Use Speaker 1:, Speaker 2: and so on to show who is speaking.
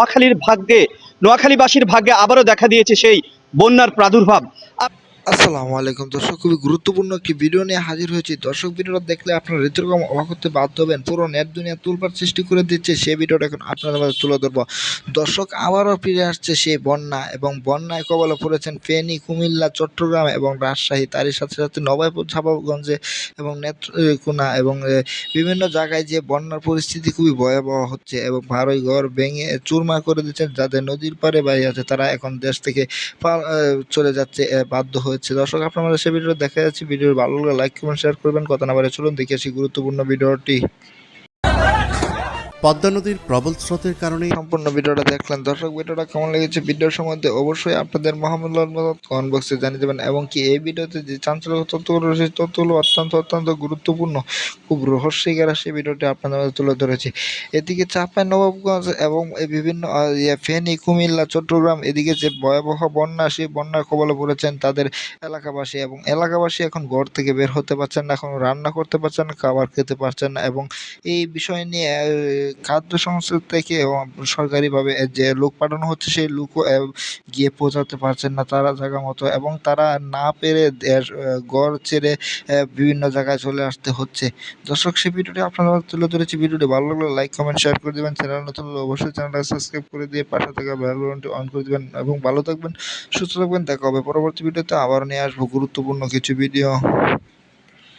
Speaker 1: নোয়াখালীর ভাগ্যে নোয়াখালীবাসীর ভাগ্যে আবারও দেখা দিয়েছে সেই বন্যার প্রাদুর্ভাব।
Speaker 2: আসসালামু আলাইকুম। দর্শক, খুবই গুরুত্বপূর্ণ একটি ভিডিও নিয়ে হাজির হয়েছি। দর্শক, ভিডিওটা দেখলে আপনারা রীতিরকম অবাক হতে বাধ্য হবেন। পুরো নেট দুনিয়া তুলপার সৃষ্টি করে দিচ্ছে, সেই ভিডিওটা এখন আপনাদের মাঝে তুলে ধরবো। দর্শক, আবারও ফিরে আসছে সেই বন্যা এবং বন্যায় কবলে পড়েছেন ফেনী, কুমিল্লা, চট্টগ্রাম এবং রাজশাহী। তারই সাথে সাথে নবাবপুর ছাপাগঞ্জে এবং নেত্রকোনা এবং বিভিন্ন জায়গায় যে বন্যার পরিস্থিতি খুবই ভয়াবহ হচ্ছে এবং ভারী ঘর ভেঙে চুরমার করে দিচ্ছেন যাদের নদীর পাড়ে বাড়ি আছে, তারা এখন দেশ থেকে চলে যাচ্ছে বাধ্য বাধ্য হচ্ছে। দর্শক, আপনারা সে ভিডিও দেখা যাচ্ছে। ভিডিওর ভালো লাগলে লাইক কমেন্ট শেয়ার করবেন। কথা না বাড়ে চলুন। দেখে আসি গুরুত্বপূর্ণ ভিডিওটি।
Speaker 3: পদ্মা নদীর প্রবল স্রোতের কারণে
Speaker 2: সম্পূর্ণ ভিডিওটা দেখলেন। দর্শক ভিডিওটা কেমন লেগেছে? ভিডিওর সম্বন্ধে অবশ্যই আপনাদের মহামূল্যবান মতামত কমেন্ট বক্সে জানিয়ে দেবেন এবং কি এই ভিডিওতে যে চাঞ্চল্য তথ্যগুলো রয়েছে তথ্যগুলো অত্যন্ত অত্যন্ত গুরুত্বপূর্ণ খুব রহস্যিকার সেই ভিডিওটি আপনাদের মধ্যে তুলে ধরেছি। এদিকে চাপাই নবাবগঞ্জ এবং এই বিভিন্ন ইয়ে, ফেনী কুমিল্লা চট্টগ্রাম এদিকে যে ভয়াবহ বন্যা সেই বন্যার কবলে পড়েছেন তাদের এলাকাবাসী এবং এলাকাবাসী এখন ঘর থেকে বের হতে পারছেন না এখন রান্না করতে পারছেন না খাবার খেতে পারছেন না এবং এই বিষয় নিয়ে খাদ্য সংস্থা থেকে সরকারিভাবে যে লোক পাঠানো হচ্ছে, সেই লোকও গিয়ে পৌঁছাতে পারছেন না তারা জায়গা মতো এবং তারা না পেরে ঘর ছেড়ে বিভিন্ন জায়গায় চলে আসতে হচ্ছে। দর্শক, সেই ভিডিওটি আপনাদের মাঝে তুলে ধরেছি। ভিডিওটি ভালো লাগলে লাইক কমেন্ট শেয়ার করে দেবেন। চ্যানেল নতুন অবশ্যই চ্যানেলটা সাবস্ক্রাইব করে দিয়ে পাশে থাকা বেল বাটনটি অন করে দেবেন এবং ভালো থাকবেন, সুস্থ থাকবেন। দেখা হবে পরবর্তী ভিডিওতে। আবার নিয়ে আসব গুরুত্বপূর্ণ কিছু ভিডিও